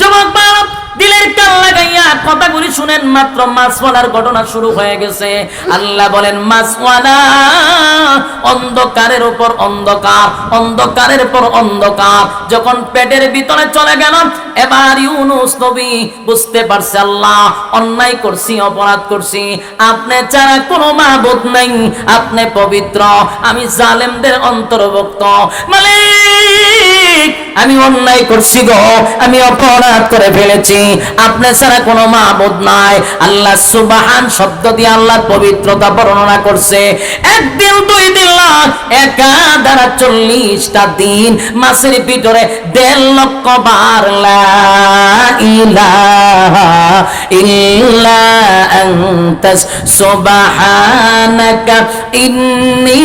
যুবক শুনেন মাত্র মাছওয়ালার ঘটনা শুরু হয়ে গেছে। আল্লাহ বলেন, মাছওয়ালা, অন্ধকারের উপর অন্ধকার, অন্ধকারের পর অন্ধকার। যখন পেটের ভিতরে চলে গেল, এবার ইউনুস নবী বুঝতে পারছে, আল্লাহ, অন্যায় করছি, অপরাধ করছি। আপনি ছাড়া কোনো মাহবুদ নাই, আপনি পবিত্র। আমি জালেমদের অন্তর্ভুক্ত। মালিক, আমি অন্যায় করছি গো, আমি অপরাধ করে ফেলেছি। আপনি ছাড়া কোনো মাহবুদ নাই। আল্লাহ সুবাহান শব্দ দিয়ে আল্লাহর পবিত্রতা বর্ণনা করছে। একদিন, দুই দিন একা দ্বারা চল্লিশটা দিন। মাসের ভিতরে দেড় লক্ষ বার ইল্লা আনতাস সুবহানাকা ইন্নী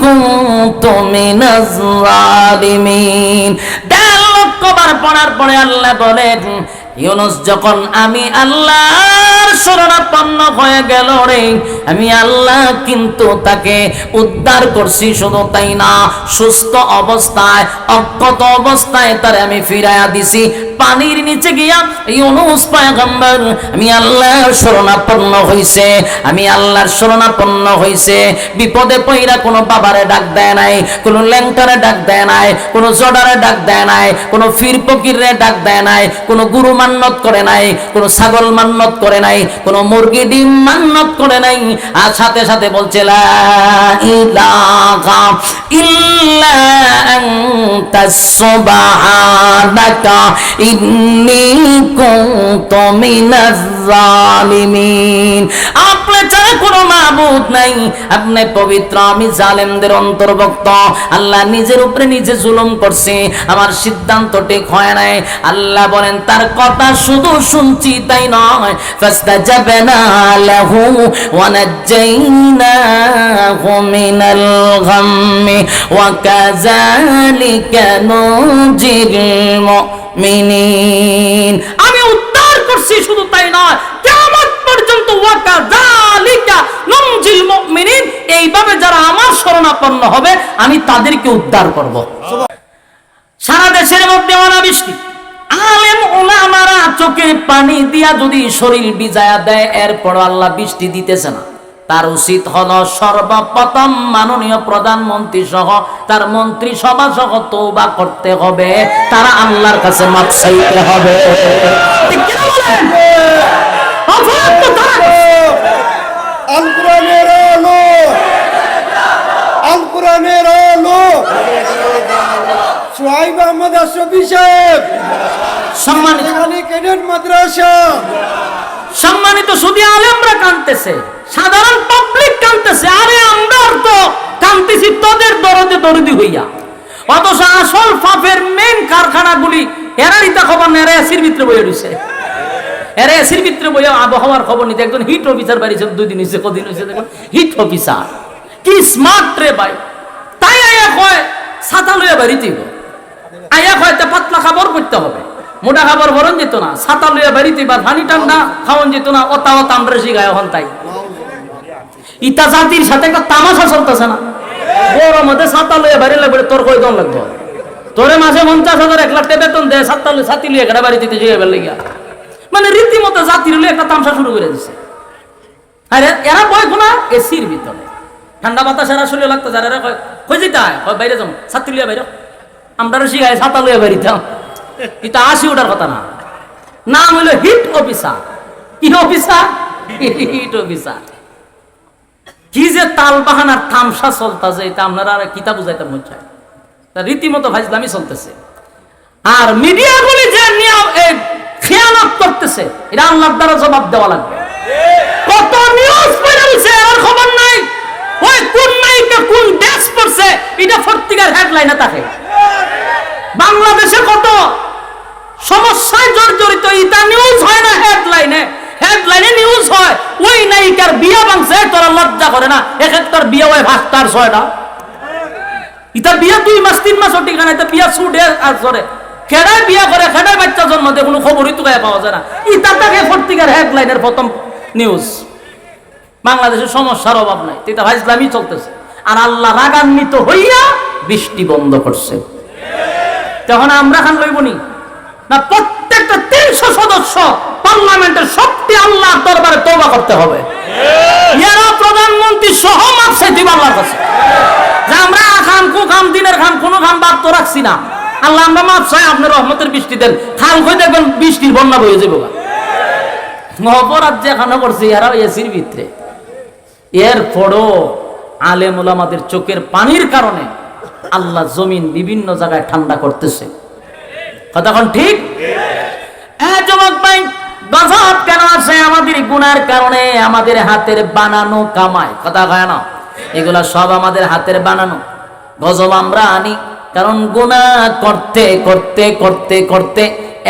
কুনতু মিনাজ জালিমিন। দেড় লক্ষ বার পড়ার পরে আল্লাহ বলেন ইউনুস যখন আমি আল্লাহর শরণাপন্ন হয়ে গেল রে, আমি আল্লাহ কিন্তু তাকে উদ্ধার করছি শুধু তাই না, সুস্থ অবস্থায়, অক্ষত অবস্থায় তার আমি ফিরাইয়া দিছি। পানির নিচে গিয়া, ইউনুস পয়গম্বর, আমি আল্লাহর শরণাপন্ন হইছে, আমি আল্লাহর শরণাপন্ন হইছে। বিপদে পইরা কোনো বাবারে ডাক দেয় নাই, কোনো ল্যাংটারে ডাক দেয় নাই, কোনো জডারে ডাক দেয় নাই, কোনো ফির ফকিরে ডাক দেয় নাই, কোনো গুরু মান্নত করে নাই, কোনো ছাগল মান্নত করে নাই, কোনো মুরগি ডিম মান্নত করে নাই। আর সাথে সাথে বলছে, লা ইলাহা ইল্লা আনতা সুবহানাকা ইন্নী কুনতু মিনাজ জালিমিন। আপনি ছাড়া কোনো মাবুদ নাই। আপনি পবিত্র আমি জালেমদের অন্তর্ভুক্ত। আল্লাহ নিজের উপরে নিজে জুলুম করছে। আমার সিদ্ধান্ত ঠিক হয় নাই। আল্লাহ বলেন, তার কথা শুধু শুনছি তাই নয়। ফাস্তাজাবনা লাহু ওয়া নাজ্জাইনাহু মিনাল গাম্মি। ওয়া কাযালিকা নুজিল মুমিনিন আমি উদ্ধার করছি শুধু তাই নয়, কিয়ামত পর্যন্ত ওয়াকা জালিকা নুজিল মুমিনিন। এইভাবে যারা আমার শরণাপন্ন হবে, আমি তাদেরকে উদ্ধার করব। সারা দেশের মধ্যে অনাবৃষ্টি। আলেম ওলামারা চোখে পানি দিয়া যদি শরীর বিজায়া দেয় এরপর আল্লাহ বৃষ্টি দিতেছে না। তার উচিত হলো সর্বপ্রথম মাননীয় প্রধানমন্ত্রী সহ তার মন্ত্রী সভা সহ তৌবা করতে হবে। তারা আল্লাহর কাছে মাপ চাইতে হবে। সম্মানিত সুদী আলেমরা কানতেছে সাধারণ পাবলিক কানতেছে আরে আমরা তো কানতেছি তোদের দরদে দরদি হইয়া। অথচ আসল ফাফের মেন কারখানাগুলি এরা রিতা খবর না এরা এসির ভিতরে বইয়ে রয়েছে এরা এসির ভিতরে বইয়া আবহাওয়ার খবর নিতে। একজন হিট অফিসার বাড়িছে দুই দিন হয়েছে কদিন হয়েছে দেখুন হিট অফিসার কি স্মার্ট রে ভাই। তাই আয়া কয়, ছাতা লইয়া বাড়িতে আয়া কয়, তে পাতলা খাবার করতে হবে। মোটা খাবার ভরণ যেত না, ছাতা লইয়া বাড়িতে বা পানি ঠান্ডা খাওয়ান যেত না ওতা ওতা আমরা শিখায় হন তাই। ইতা জাতির সাথে একটা তামাশা চলতেছে না। বড় মধ্যে ছাতা লইয়া বাড়ি লাগবে, তোর কই দন লাগবে? তোরে মাসে পঞ্চাশ হাজার, এক লাখ টাকা বেতন দে সাতটা ছাতি লইয়া গেড়া বাড়িতে জিগে বের লাগিয়া। মানে রীতিমতো জাতির লইয়া একটা তামসা শুরু করে দিছে। আরে এরা বয় কোনা এসির ভিতরে। ঠান্ডা বাতাস এরা শরীরে লাগতো, যারা এরা কয় কই যেটা কয়, বাইরে যাম ছাতি লইয়া বাইরে। আমরা শিখাই ছাতা লইয়া বাড়িতে এটা আসি ওটার কথা না। নাম হইল হিট অফিসার। কি অফিসার? Hit officer. কি যে তাল বাহানার তামসা চলতেছে, এটা আপনারা আর কিতা বুঝাইতে মন চায় রীতিমতো ভাইজলামি চলতেছে। আর মিডিয়াগুলি যে খেয়ানত করতেছে, এটা আল্লাহর দ্বারা জবাব দেওয়া লাগবে। কত নিউজ আর খবর নাই। ওই কোন কোন পরছে এটা পত্রিকার হেডলাইনে থাকে। বাংলাদেশে কত সমস্যায় জর্জরিত ইতা নিউজ হয় না হেডলাইনে হেডলাইনে নিউজ হয়, ওই নায়িকার বিয়া তোরা লজ্জা করে না। এক একটার বিয়া হয় ভাগতার ছয়টা ইতা বিয়া দুই মাস, তিন মাস ঠিক না এটা বিয়া ছুটে আর ধরে খেড়ায় বিয়া করে খেড়ায় বাচ্চা জন্ম দেয়, কোনো খবরই তো গায়ে পাওয়া যায় না। ইতা তাকে পত্রিকার হেডলাইনের প্রথম নিউজ বাংলাদেশের সমস্যার অভাব নাই। এটা ভাইসলামই চলতেছে। আর আল্লাহ রাগান্বিত হইয়া বৃষ্টি বন্ধ করছে। তখন আমরা খান লইবনি না প্রত্যেকটা তিনশো সদস্য পার্লামেন্টের সবটি আল্লাহর দরবারে তওবা করতে হবে। এরা প্রধানমন্ত্রী সহ মাপ চাইতে আল্লাহর কাছে। যে আমরা খান কু খাম দিনের খান কোনো খাম বাদ তো রাখছি না। আল্লাহ আমরা মাপ চাই আপনার রহমতের বৃষ্টি দেন। খাল কই দেখবেন বৃষ্টির বন্যা বয়ে যাব। অপরাধ যেখানে করছে এরা এসির ভিতরে। এর পরও আলেম ওলামাদের চোখের পানির কারণে আল্লাহ জমিন বিভিন্ন জায়গায় ঠান্ডা করতেছে। কতক্ষণ ঠিক? যুবক ভাই, গজব কেন আছে আমাদের গুনার কারণে আমাদের হাতের বানানো কামাই? কথা কয় না? এগুলা সব আমাদের হাতের বানানো। গজব আমরা আনি, কারণ গুনাহ করতে করতে করতে করতে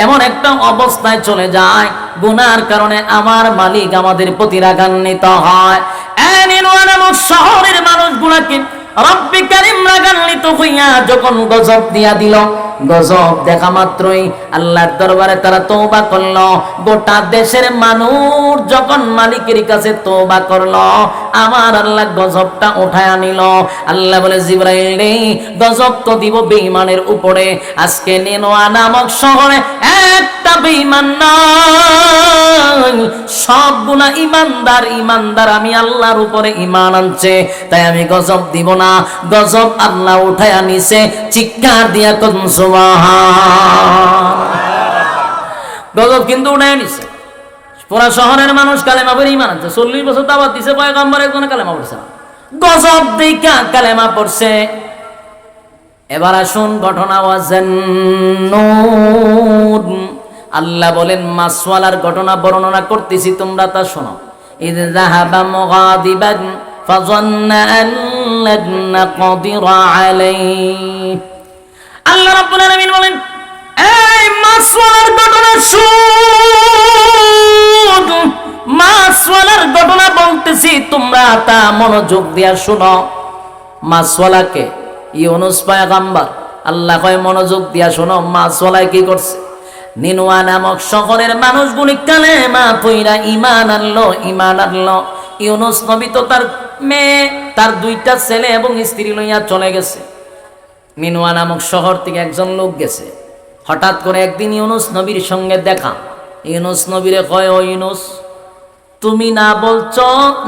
এমন একটা অবস্থায় চলে যায়, গুনার কারণে আমার মালিক আমাদের প্রতি রাগান্বিত হয়। শহরের মানুষগুলাকে রব্বি কারিম রাগান্বিত হইয়া যখন গজব দিয়া দিল, গজব দেখা মাত্রই আল্লাহর দরবারে তারা তওবা করল। গোটা দেশের মানুষ যখন মালিকের কাছে করল, আমার আল্লাহ গজবটা উঠায় আনিল আল্লাহ বলে, জিব্রাইল রে, গজব তো দিব বেঈমানের উপরে। আজকে নেনোয়া নামক শহরে একটা বেঈমান নাই। সবগুলা ইমানদার ইমানদার আমি আল্লাহর উপরে ইমান আনছে। তাই আমি গজব দিব না গজব আল্লাহ উঠায় আনিছে চিৎকার দিয়া কদম গজব কিন্তু উঠায় আনিছে পুরা শহরের মানুষ কালেমা পড়ে ইমান আনছে। চল্লিশ বছর দাবাত দিছে, পয়গম্বর একজনে কালেমা পড়ছে না। গজব দেখা কালেমা পড়ছে। এবার আসুন ঘটনা ওয়াজেন আল্লাহ বলেন মাসওয়ালার ঘটনা বর্ণনা করতেছি, তোমরা তা শোনো। ইদ যাহাবা মুগাদিবান, ফাযান্না আন মাসওয়ালার ঘটনা বলতেছি, তোমরা তা মনোযোগ দিয়া শোনো। মাসওয়ালাকে ইউনুস পায়গাম্বার। আল্লাহ কয়, মনোযোগ দিয়া শোনো মাসওয়ালায় কি করছে? নিনুয়া নামক শহরের মানুষগুলি কালেমা পইরা ইমান আনলো ইমান আনলো। ইউনুস নবী তো তার মেয়ে, তার দুইটা ছেলে এবং স্ত্রী লইয়া চলে গেছে। মিনুয়া নামক শহর থেকে একজন লোক গেছে। হঠাৎ করে একদিন ইউনুস নবীর সঙ্গে দেখা। ইউনুস নবীরে কয়, ও ইউনুস, তুমি না বলছ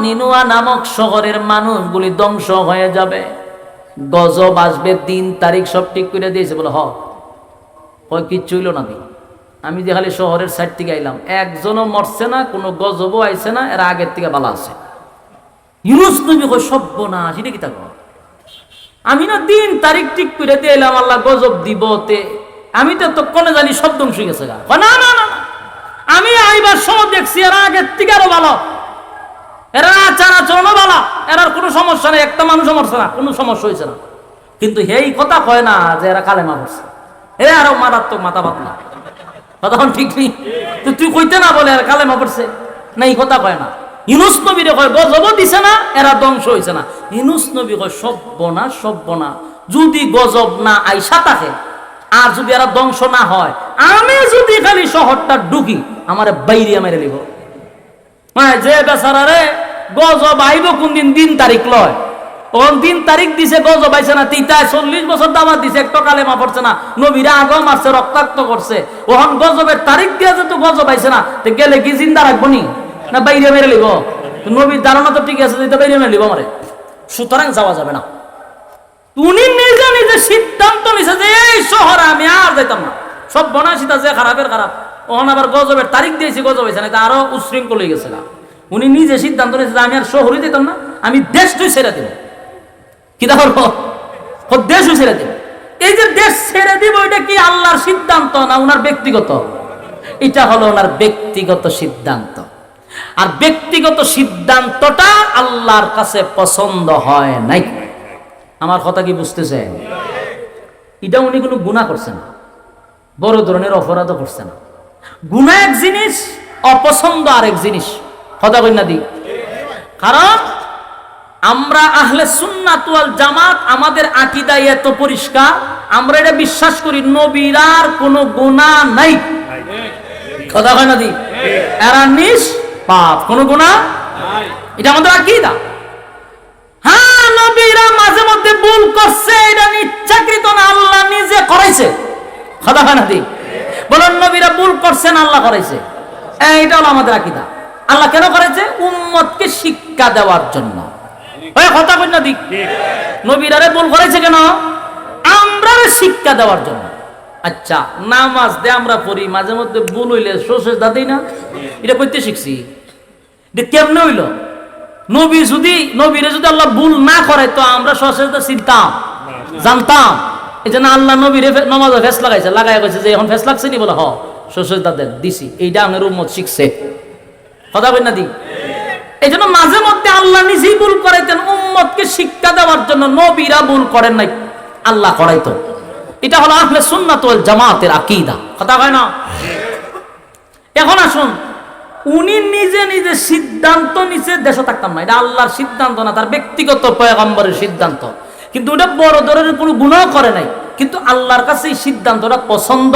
নিনুয়া নামক শহরের মানুষগুলি ধ্বংস হয়ে যাবে? গজব আসবে, দিন তারিখ সব ঠিক করে দিয়েছে। বলে হ কয়, কিচ্ছু হইল না আমি যে খালি শহরের সাইড থেকে আইলাম, একজনও মরছে না, কোনো গজবও আইছে না, এরা আগের থেকে ভালো আছে। ইউনুস নবী কয় সভ্য না সেটা কি থাকো আমি না দিন তারিখ ঠিক করে দিয়ে এলাম, আল্লাহ গজব দিব তে। আমি তো তখনে জানি সব ধ্বংস গেছে গা। না না না। আমি আইবার সময় দেখছি এরা আগের থেকে আরও ভালো। এরা আচার আচরণও ভালো। এরার কোনো সমস্যা নেই, একটা মানুষও মরছে না, কোনো সমস্যা হয়েছে না। কিন্তু এই কথা কয় না যে এরা কালেমা পড়ছে। এরা আরও মারাত্মক মাথা পাত না। কথা ঠিক নেই? তো তুই কইতে না বলে এরা কালেমা পড়ছে? না, এই কথা কয় না। ইনুস নবীরে কয়, গজব দিছে না, এরা ধ্বংস হয়েছে না। ইনুস নবী কয়, সভ্য না সভ্য না। যদি গজব না আইসা থাকে, আর যদি এরা ধ্বংস না হয়, আমি যদি খালি শহরটা ঢুকি, আমার বাইরে মেরে লিব হ্যাঁ যে বেচারা রে, গজব আইব কোন দিন দিন তারিখ লয়। ওখান দিন তারিখ দিছে, গজব আইছে না, তিতায় চল্লিশ বছর দাবাত দিছে, একটা কালেমা পড়ছে না। নবীরা আগম মারছে, রক্তাক্ত করছে। ওখান গজবের তারিখ দিয়ে তো গজব আইছে না গেলে কি জিন্দা রাখব নি? না বাইরে মেরে লিব। নবীর ধারণা তো ঠিক আছে বাইরে মেরে লিব আমারে। সুতরাং যাওয়া যাবে না। উনি নিজে নিজে সিদ্ধান্ত নিছে যে এই শহরে আমি আর যাইতাম না। সব বনাসিতা যে খারাপের খারাপ। ওখানে আবার গজবের তারিখ দিয়েছি, গজব হয়েছে না আরও উশৃঙ্খল হয়ে গেছে না উনি নিজে সিদ্ধান্ত নিয়েছে যে আমি আর শহরে যেতাম না, আমি দেশটাই ছেড়ে দেব। কি দেখো দেশও ছেড়ে দেব। এই যে দেশ ছেড়ে দিব, এটা কি আল্লাহর সিদ্ধান্ত না ওনার ব্যক্তিগত? এটা হলো ওনার ব্যক্তিগত সিদ্ধান্ত। আর ব্যক্তিগত সিদ্ধান্তটা আল্লাহর কাছে পছন্দ হয় নাই। আমার কথা কি বুঝতেছেন? এটা উনি কোনো গুণা করছে না। বড় ধরনের অপরাধও করছে না। গুণা এক জিনিস, অপছন্দ আরেক জিনিস। কথা না দি। কারণ আমরা আহলে সুন্নাত ওয়াল জামাত, আমাদের আকিদা এত পরিষ্কার, আমরা এটা বিশ্বাস করি নবীরার কোনো গুণা নাই। কথা না দি। এরা নিস পাপ। কোনো গুণা এটা আমাদের আকিদা। হ্যাঁ নবীরা মাঝে মধ্যে ভুল করছে এটা ইচ্ছাকৃত না আল্লাহ নিজে করাইছে। কথা হয় না দি বলেন নবীরা ভুল করছেন আল্লাহ করেছে এইটা হলো আমাদের আকিদা। আল্লাহ কেন করেছে? উম্মতকে শিক্ষা দেওয়ার জন্য। কথা কই না দিক নবীরারে ভুল করেছে কেন? আমরা শিক্ষা দেওয়ার জন্য। আচ্ছা নামাজ দে আমরা পড়ি। মাঝে মধ্যে ভুল হইলে সোসেজ দাদি না? এটা করতে শিখছি। এটা কেমনে হইল? নবী যদি নবীরে যদি আল্লাহ ভুল না করে তো আমরা সচেতন চিনতাম জানতাম। এই জন্য আল্লাহ নবীরে নমাজে ফেস লাগাইছে লাগাই কইছে যে এখন ফেস লাগছে নি বলে হ সচেতন তাদের দিছি। এইটা আমার উম্মত শিখছে। কথা বল না দি? এই জন্য মাঝে মধ্যে আল্লাহ নিজেই ভুল করাইতেন উম্মতকে শিক্ষা দেওয়ার জন্য নবীরা ভুল করেন নাই আল্লাহ করাইতো। এটা হলো আহলে সুন্নাত ওয়াল জামাতের আকীদা। কথা কয় না? এখন আসুন উনি নিজে নিজে সিদ্ধান্ত নিচে দেশে থাকতাম না। এটা আল্লাহর সিদ্ধান্ত না, তার ব্যক্তিগত পয়গম্বরের সিদ্ধান্ত। কিন্তু ওটা বড় ধরনের কোনো গুণাও করে নাই। কিন্তু আল্লাহর কাছে এই সিদ্ধান্তটা পছন্দ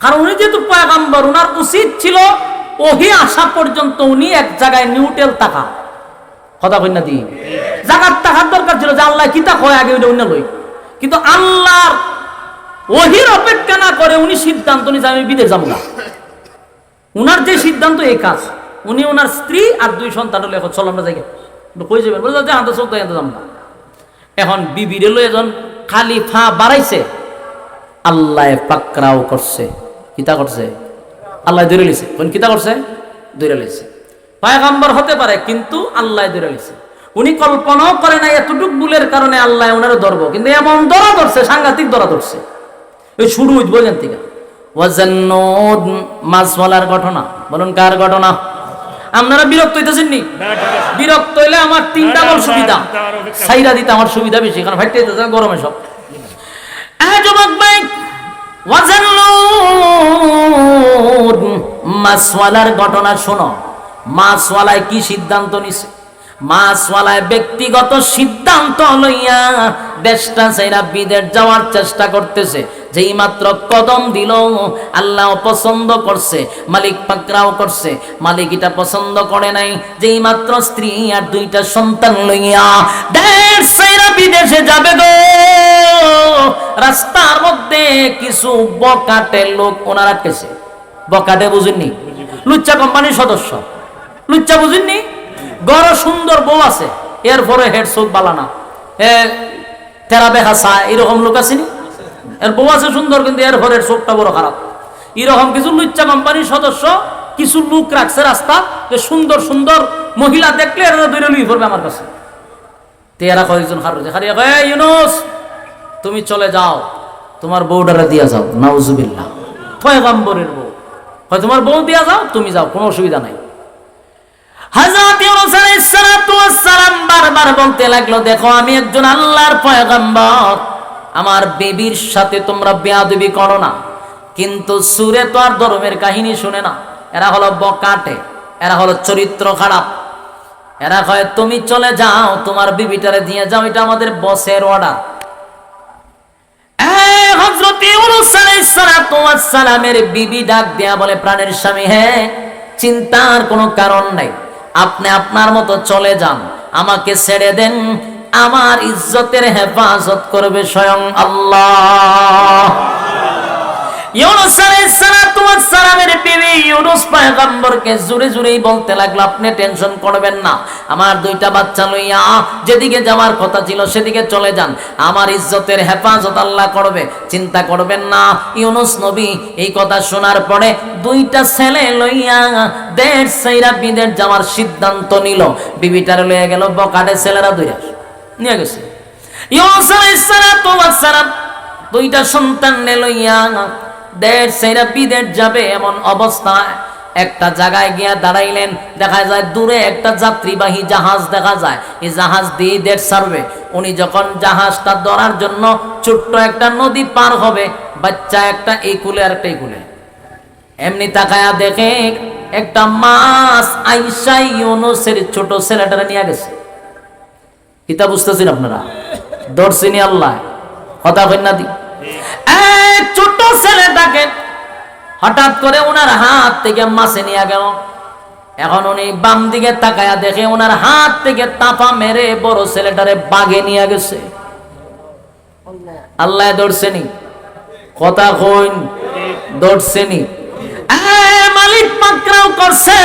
কারণ উনি যেহেতু পয়গম্বর, উনার উচিত ছিল ওহি আসা পর্যন্ত উনি এক জায়গায় নিউটেল থাকা। কথা কন্যা দি জাগার টাকার দরকার ছিল যে আল্লাহ কিতা কয় আগে ওইটা অন্য লই। কিন্তু আল্লাহর ওহির অপেক্ষা না করে উনি সিদ্ধান্ত নিয়ে আমি বিদেশ যাব না। উনার যে সিদ্ধান্ত, এই কাজ। উনি ওনার স্ত্রী আর দুই সন্তান হলো, এখন চলো আমরা যাই কই যাবেন? বলে যে আনতে চলতে আনতে যাম না এখন বিবিরে লই এজন খালি ফা বাড়াইছে, আল্লাহ পাকরাও করছে। কিতা করছে? আল্লাহ ধরে লিছে কোন কিতা করছে? ধরে লিছে পায়গাম্বর হতে পারে, কিন্তু আল্লাহ ধরে লিছে উনি কল্পনাও করে না এতটুক ভুলের কারণে আল্লাহ ওনার ধরবো। কিন্তু এমন ধরা ধরছে, সাংঘাতিক ধরা ধরছে। ওই শুরু বোঝেন থেকে ওয়াজান্নুদ মাছওয়ালার ঘটনা। বলুন কার ঘটনা? আপনারা বিরক্ত হইতেছেন নি বিরক্ত হইলে আমার তিনটা বল সুবিধা। সাইরা দিতে আমার সুবিধা বেশি কারণ ভাইতে হইতেছে গরমে সব। যুবক ভাই ওয়াজান্নুদ মাছওয়ালার ঘটনা শোনো। মাছওয়ালায় কি সিদ্ধান্ত নিছে? মাছওয়ালায় ব্যক্তিগত সিদ্ধান্ত লইয়া দেশটা সেরা বিদেশ যাওয়ার চেষ্টা করতেছে। যেই মাত্র কদম দিল আল্লাহ পছন্দ করছে, মালিক পাকরাও করছে। মালিক এটা পছন্দ করে নাই, যেই মাত্র স্ত্রী আর দুইটা সন্তান লইয়া দেশ সেরা বিদেশে যাবে গো। রাস্তার মধ্যে কিছু বকাটে লোক ওনারা কেছে বকাটে বুঝেননি? লুচ্চা কোম্পানির সদস্য। লুচ্চা বুঝেননি? গড় সুন্দর বউ আছে, এরপরে হেড চোখ বালানা এ, তেরা বেহা চা এরকম লোক আসেনি এর বউ আছে সুন্দর, কিন্তু এর ঘরের চোখটা বড় খারাপ। এরকম কিছু লুচ্চা কোম্পানির সদস্য কিছু লোক রাখছে রাস্তা, যে সুন্দর সুন্দর মহিলা দেখলে এরা দৈরে লুই পড়বে আমার কাছে। তেরা কয়েকজন খারো যে "এই ইউনুস, তুমি চলে যাও, তোমার বউডারে দিয়া যাও, নাউজুবিল্লাহ। পয়গম্বরের বউ। হয় তোমার বউ দিয়া যাও, তুমি যাও, কোনো অসুবিধা নাই। বলতে লাগল, দেখো, আমি একজন আল্লাহর পয়গম্বর। আমার বেবির সাথে তোমরা বেয়াদবি করো না। কিন্তু সুরে তো আর ধর্মের কাহিনী শুনে না। এরা হলো বকাটে, এরা হলো চরিত্র খারাপ। এরা কয়, তুমি চলে যাও, তোমার বিবিটারে দিয়ে যাও, এটা আমাদের বসের অর্ডার সালামের বিবি ডাক দেয়া বলে, প্রাণের স্বামী হ্যাঁ চিন্তার কোনো কারণ নাই। আপনি আপনার মতো চলে যান। আমাকে ছেড়ে দেন। আমার ইজ্জতের হেফাজত করবে স্বয়ং আল্লাহ। ইউনুস আলাইহিস সালাতু ওয়াস সালামের বিবি ইউনুস পয়গম্বরকে জোরে বলতে লাগল, আপনি টেনশন করবেন না। আমার দুইটা বাচ্চা লইয়া যেদিকে যাওয়ার কথা ছিল সেদিকে চলে যান। আমার ইজ্জতের হেফাজত আল্লাহ করবে। চিন্তা করবেন না, ইউনুস নবী, এই কথা শোনার পরে দুইটা ছেলে লইয়া দেড় সাইরা বিদের যাওয়ার সিদ্ধান্ত নিল। বিবিটারে লইয়া গেল, বকাটে ছেলেরা দুইরা নিয়ে গেছে। ইউনুস আলাইহিস সালাতু ওয়াস সালাম দুইটা সন্তান লইয়া দেড় সেরা বিদেশ যাবে এমন অবস্থায় একটা জায়গায় গিয়া দাঁড়াইলেন, দেখা যায় দূরে একটা যাত্রীবাহী জাহাজ দেখা যায়। এই জাহাজ দিয়ে দেড় সারবে। উনি যখন জাহাজটা ধরার জন্য ছোট্ট একটা নদী পার হবে, বাচ্চা একটা এই কুলে আর একটা এই কুলে এমনি তাকায়া দেখে একটা মাছ আইসাই ইউনুসের ছোট ছেলেটারে নিয়ে গেছে। কিতা বুঝতেছেন আপনারা? দর্শিনী আল্লাহ। কথা কন্যা দি। এই ছোট ছেলেটাকে হঠাৎ করে ওনার হাত থেকে মাছে নিয়ে গেল। এখন উনি বাম দিকে তাকায়া দেখে ওনার হাত থেকে তাপা মেরে বড় ছেলেটারে বাগে নিয়ে গেছে। আল্লাহ ধরছেনি? কথা কইন এ, মালিক পাকরাও করছে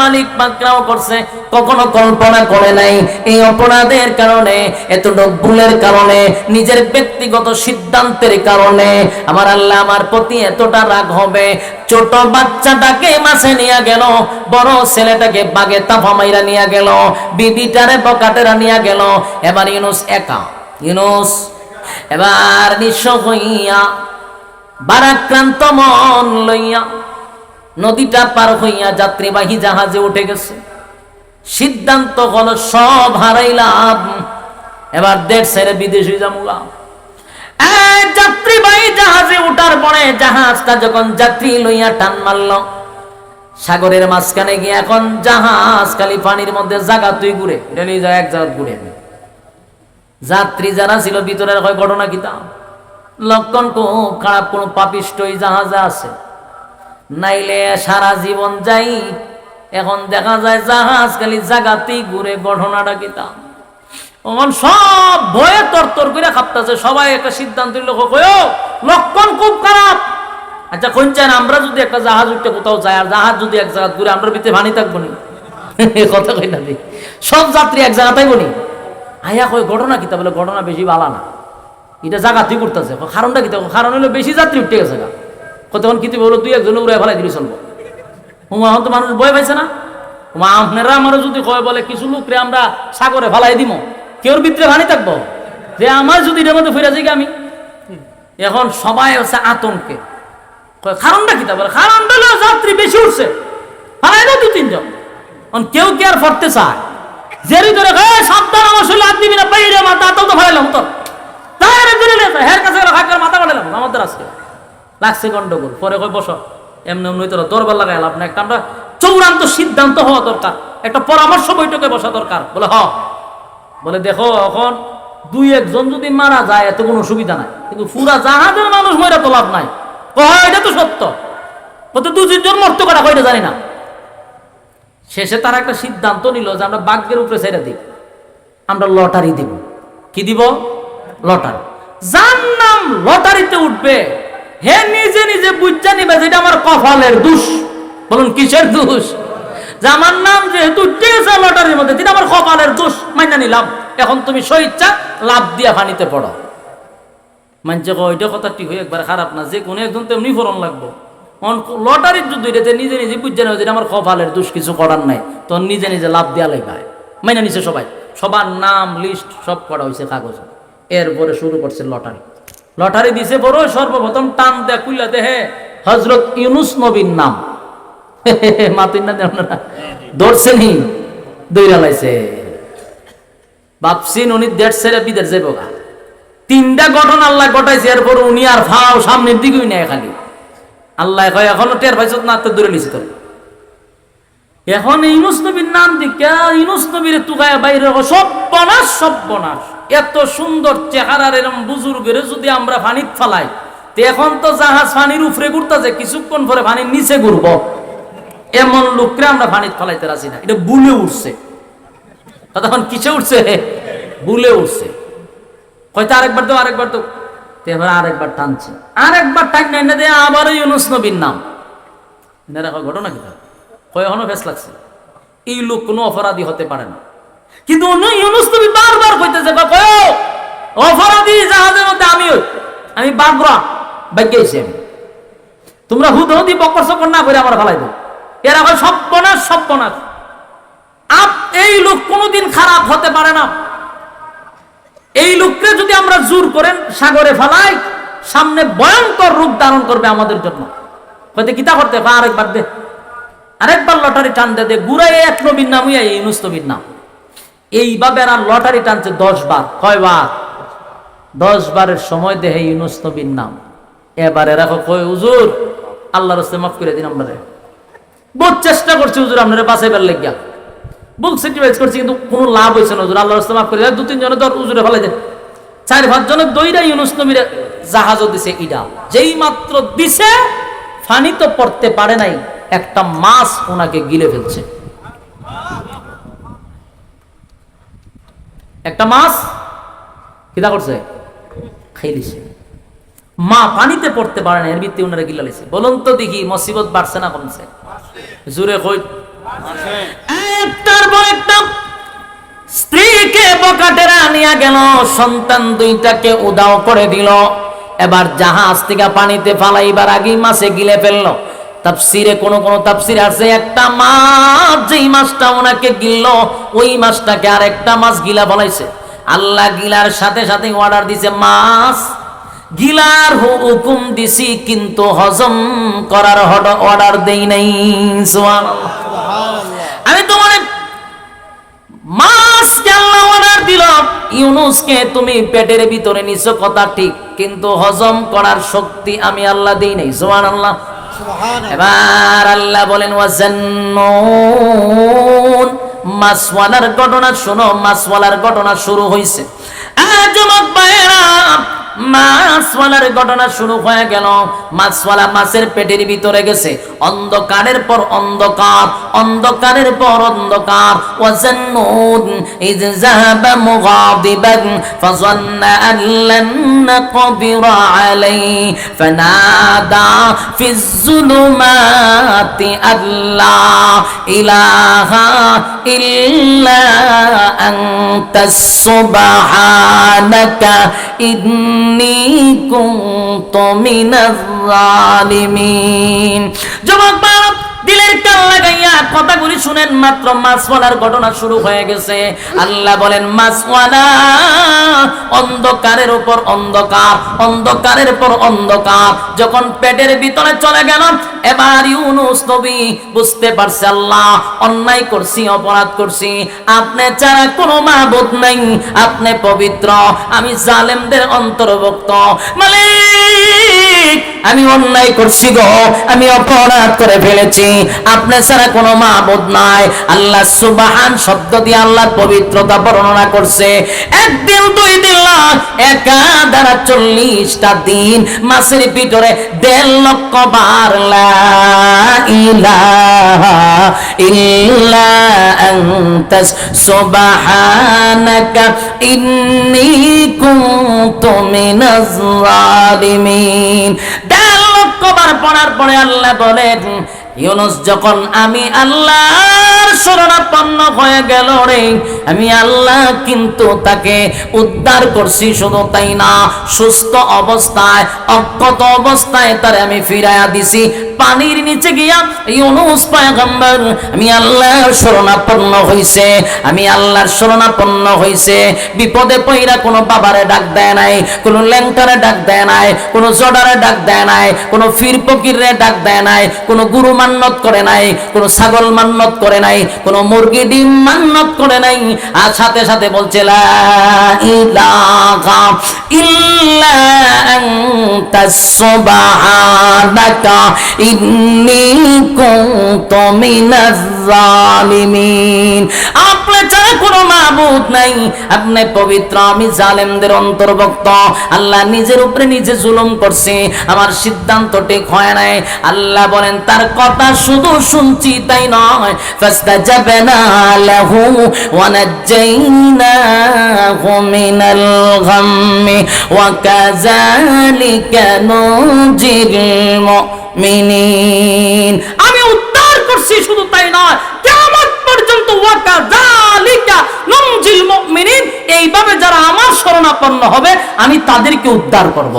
মালিক পাকরাও করছে, কখনো কল্পনা করে নাই। এই অপরাধের কারণে, এতটুক ভুলের কারণে, নিজের ব্যক্তিগত সিদ্ধান্তের কারণে আমার আল্লাহ আমার প্রতি এতটা রাগ হবে। ছোট বাচ্চাটাকে মাসে নিয়ে গেল, বড় ছেলেটাকে বাগে তাফা মাইরা নিয়ে গেল, বিবিটারে বকাটেরা নিয়ে গেল। এবার ইউনুস একা, ইউনুস এবার নিঃস্ব হইয়া, বারাক্রান্ত মন লইয়া নদীটা পার হইয়া যাত্রীবাহী জাহাজে উঠে গেছে। সিদ্ধান্ত হলো, সব হারাইলাম। এবার দেড় ছেড়ে বিদেশি এই যাত্রীবাহী জাহাজে উঠার পরে জাহাজটা যখন যাত্রী লইয়া টান মারল, সাগরের মাঝখানে গিয়ে এখন জাহাজ খালি পানির মধ্যে জায়গা তুই ঘুরে, এটা যায় এক জায়গা ঘুরে। যাত্রী যারা ছিল, ভিতরের হয় ঘটনা কিতা লক্ষণ খুব খারাপ, কোন পাপিষ্ট জাহাজে আছে। নাইলে সারা জীবন যাই। এখন দেখা যায় জাহাজ খালি জাগাতেই ঘুরে ঘটনাটা কিতা তখন সব ভয়ে তরতর করে খাপতাছে। সবাই একটা সিদ্ধান্ত লক্ষণ খুব খারাপ। আচ্ছা কোন চান আমরা যদি একটা জাহাজ উঠতে কোথাও যাই, আর জাহাজ যদি এক জায়গা ঘুরে আমরা ভিতরে ভানি থাকব নি? কথা কই না সব যাত্রী এক জায়গা থাকব নি। আইয়া কই ঘটনা কিতা বলে, ঘটনা বেশি বালা না। এটা জাগাতেই করতেছে কারণটা কিতা কারণ হলো বেশি যাত্রী উঠতে গেছে গা। কতক্ষণ কিতি বলো তুই একজন উড়ে ফেলাই দিবি চলবো। হুমা, এখন তো মানুষ ভয় পাইছে না। হুমা, আপনারা আমারও যদি কয় বলে, কিছু লোকরে আমরা সাগরে ফেলাই দিব কেউর ভিতরে ভানি থাকব? যে আমার যদি এটার মধ্যে ফিরে যাই আমি? এখন সবাই হচ্ছে আতঙ্কে। কারণটা কিতা বলে? কারণটা হলো যাত্রী বেশি উঠছে। ফেলাই দাও দু তিনজন। এখন কেউ কে আর ফরতে চায়? জেরি ধরে হে সাবধান, আমার শরীরে হাত দিবি না বাইরে মাথা তো ফেলাইলাম তো তাই লেছে হের কাছে হাকের মাথা কাটালাম আমাদের আজকে। লাগছে গন্ডগোল। পরে কই বসো। এমনি এমনি তোরা দরবার লাগাই লাভ না একটা আমরা চূড়ান্ত সিদ্ধান্ত হওয়া দরকার। একটা পরামর্শ বৈঠকে বসা দরকার। বলে, হ। বলে, দেখো, এখন দুই একজন যদি মারা যায়, এত কোনো সুবিধা নাই। কিন্তু পুরা জাহাজের মানুষ মরে তো লাভ নাই। এটা তো সত্য। কত দু তিনজন মরতে করা কয়টা জানি না। শেষে তারা একটা সিদ্ধান্ত নিল যে আমরা বাঘের উপরে ছেড়ে দিই। আমরা লটারি দিব। কি দিব? লটারি। যার নাম লটারিতে উঠবে হে নিজে নিজে বুঝা নিবে যেটা আমার কপালের দুষ। বলুন, কিসের দোষ? যে আমার নাম যেহেতু উঠে গেছে লটারির মধ্যে যেটা আমার কপালের দোষ, মাইনা নিলাম। এখন তুমি স্বইচ্ছা, লাভ দিয়া ফানিতে পড়ো। মানছে ওইটা কথা ঠিক হয়ে একবার খারাপ না, যে কোনো একজন তেমনি ফোরন লাগবো। লটারির যুদ্ধ এটাতে নিজে নিজে বুঝছে না যেটা আমার কপালের দোষ, কিছু করার নাই। তো নিজে নিজে লাভ দেওয়া লেখায় মাইনা নিছে সবাই। সবার নাম লিস্ট সব করা হয়েছে কাগজে। এরপরে শুরু করছে লটারি। লটারি দিছে বড়, সর্বপ্রথম টান দেয়া কুইলা দেহে হজরত ইউনুস নবীর নাম। মাতুই না ধরছেনি দইরা লাইছে। উনি দেড় ছেড়ে বিদের যাইব তিনটা ঘটনা আল্লাহ ঘটাইছে, এরপর উনি আর ফাও সামনের দিকেই নেয় খালি। আল্লাহ কয়, এখনও টের পাইছ না, তো দূরে তোর। এখন ইনুস নবীর নাম দিকা ইনুস নবীর তুকায় বাইরে সব বনাস সব বনাস। এত সুন্দর চেহারার এরম বুজুর্গের যদি আমরা পানিত ফালাই এখন তো জাহাজ পানির উপরে ঘুরতেছে কিছুক্ষণ পরে পানির নিচে ঘুরব। এমন লোকরে আমরা পানিত ফালাইতে রাজি না। এটা বুলে উঠছে। তখন কিসে উঠছে? বুলে উঠছে। হয়তো আরেকবার তো আরেকবার তো এবার আরেকবার টানছে। আরেকবার টান না দিয়ে আবার ইউনুস নবীর নাম। ঘটনা কি কয় এখনও ফেস লাগছে? এই লোক কোনো অপরাধী হতে পারে না। কিন্তু ইউনুস নবী বারবার কইতেছে অপরাধী জাহাজের মধ্যে আমি হই। আমি বাগরা ভাগ্যেছি আমি। তোমরা হুদ হুদি বকর সকর না করে আমার ফেলাই দেবো এরা কয় সব্যনাশ সব্যনাশ আপ, এই লোক কোনোদিন খারাপ হতে পারে না। এই লোককে যদি আমরা জোর করেন, সাগরে ফেলাই, সামনে ভয়ঙ্কর রূপ ধারণ করবে আমাদের জন্য। হয়তো কিতা করতে হয়, আরেকবার দে। আরেকবার লটারি টান দে গুড়াই এক নবীর নাম ইউনুস নবীর নাম। এইভাবে আর লটারি টানছে দশ বার কয় বার দশ বারের সময় দেহে ইউনুস নবীর নাম। এবারে রাখো, কয়, হুজুর, আল্লাহ রস্তে মাফ করে দিন আপনারে। বহুত চেষ্টা করছি, হুজুর, আপনারা বাঁচাইবার লেগিয়া। বুক সেক্রিফাইস করছি, কিন্তু কোনো লাভ হয়েছে না, হুজুর, আল্লাহ রাস্তা মাফ করে। দু তিন জনে ধর হুজুরে ফেলাই দেন। চার, পাঁচ জনের দইরা ইউনুস নবীর জাহাজও দিছে ইডা। যেই মাত্র দিছে, ফানি তো পড়তে পারে নাই, একটা মাছ ওনাকে গিলে ফেলছে। একটা মাছ কিতা করছে খাই দিছে মা পানিতে পড়তে পারে না, এর ভিত্তি ওনারা গিলা লিছে। বলুন তো দেখি, মুসিবত বাড়ছে না কমছে? জুড়ে কই। একটার পর একটা স্ত্রীকে বকাটেরা নিয়ে গেল, সন্তান দুইটাকে উদাও করে দিল। এবার জাহাজ থেকে পানিতে ফালাইবার আগেই মাছে গিলে ফেলল। তাফসিরে কোন কোন তাফসির আছে একটা মাছ যেই মাছটা ওনাকে গিলল ওই মাছটাকে আর একটা মাছ গিলা বলাইছে। আল্লাহ গিলার সাথে সাথে অর্ডার দিছে মাছ গিলার হুকুম দিছি কিন্তু হজম করার অর্ডার দেই নাই সুবহানাল্লাহ। আমি তোমার মাছকে আল্লাহ অর্ডার দিল ইউনুসকে তুমি পেটের ভিতরে নিছো কথা ঠিক কিন্তু হজম করার শক্তি আমি আল্লাহ দেই নাই সুবহান আল্লাহ এবার আল্লাহ বলেন ওয়াজান্নুন। মাসওয়ালার ঘটনা শুনো মাসওয়ালার ঘটনা শুরু হইছে। যুবক ভাইয়েরা মাছওয়ালার ঘটনা শুরু হয়ে গেল। মাছওয়ালা মাছের পেটের ভিতরে গেছে। অন্ধকারের পর অন্ধকার, অন্ধকারের পর অন্ধকার। ওয়াজান্নুন ইয যাহাবা মুগাদিবান, ফাযান্না আন লান নাকদিরা আলাইহি, ফানাদা ফিজ যুলুমাতি আল্লা ইলাহা ইল্লা আনতা সুবহানাকা কুনতু মিনাজ জালিমিন। যুবক বাপ দিলের কান লাগাইয়া কথাগুলি শুনেন মাত্র, মাছওয়ালার ঘটনা শুরু হয়ে গেছে। আল্লাহ বলেন, মাছওয়ালা, অন্ধকারের উপর অন্ধকার, অন্ধকারের পর অন্ধকার। যখন পেটের ভিতরে চলে গেল, এবার ইউনুস নবী বুঝতে পারছে, আল্লাহ, অন্যায় করছি, অপরাধ করছি। আপনি ছাড়া কোনো মাবুদ নাই। আপনি পবিত্র। আমি জালেমদের অন্তর্ভুক্ত। মালিক, আমি অন্যায় করছি গো। আমি অপরাধ করে ফেলেছি। আপনি ছাড়া কোনো মাবুদ নাই। আল্লাহ সুবাহান শব্দ দিয়ে আল্লাহর পবিত্রতা বর্ণনা করছে। একদিন, দুই দিন না একা দ্বারা চল্লিশটা দিন। মাসের ভিতরে দেড় লক্ষ বার সুবহানাকা ইন্নী কুনতু মিনাজ জালিমিন দেড় লক্ষ বার পড়ার পরে আল্লাহ বলেন ইউনুস যখন আমি আল্লাহর শরণাপন্ন হয়ে গেল রে, আমি আল্লাহ কিন্তু তাকে উদ্ধার করছি, শুধু তাই না, সুস্থ অবস্থায়, অক্ষত অবস্থায় তারে আমি ফিরাইয়া দিছি। পানির নিচে গিয়া ইউনুস পয়গম্বর, আমি আল্লাহর শরণাপন্ন হইছে, আমি আল্লাহর শরণাপন্ন হইছে। বিপদে পইরা কোনো বাবারে ডাক দেয় নাই, কোনো ল্যাংটারে ডাক দেয় নাই, কোনো জডারে ডাক দেয় নাই, কোনো ফির ফকিরে ডাক দেয় নাই, কোনো গুরু মান্নত করে নাই, কোনো ছাগল মান্নত করে নাই, কোনো মুরগি ডিম মান্নত করে নাই। আর সাথে সাথে বলছে, লা ইলাহা ইল্লা আনতা ছাড়া কোনো মাবুদ নাই। আপনি পবিত্র, আমি জালেমদের অন্তর্ভুক্ত। আল্লাহ নিজের উপরে নিজে জুলুম করছে। আমার সিদ্ধান্ত ঠিক হয় নাই। আল্লাহ বলেন, তার কথা শুধু শুনছি তাই নয়। ওয়া নাজ্জাইনাহু মিনাল গাম্মি ওয়া কাযালিকা নুজিল মুমিনিন। আমি উদ্ধার করছি শুধু তাই নয়। কিয়ামত পর্যন্ত কাযালিকা নুজিল মুমিনিন। এইভাবে যারা আমার শরণাপন্ন হবে আমি তাদেরকে উদ্ধার করব।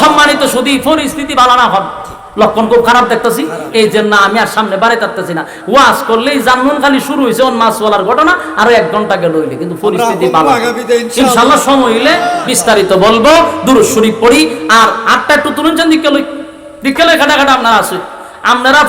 সম্মানিত শুধু পরিস্থিতি ভালো না হবে লক্ষণ খুব খারাপ দেখতেছি। এই জন্য আমি আর সামনে বাড়ি থাকতেছি না। ওয়াজ করলেই জানুন খালি শুরু হয়েছে ওর মাছ বলার ঘটনা আরও এক ঘণ্টা গেল হইলে কিন্তু পরিস্থিতি ভালো ইনশাল্লাহ সময় হইলে বিস্তারিত বলব দূর শরীফ পড়ি আর আটটা একটু তুলুন চান দিকে লই। দিকে লই খাটা খাটা আপনারা আছে আপনারা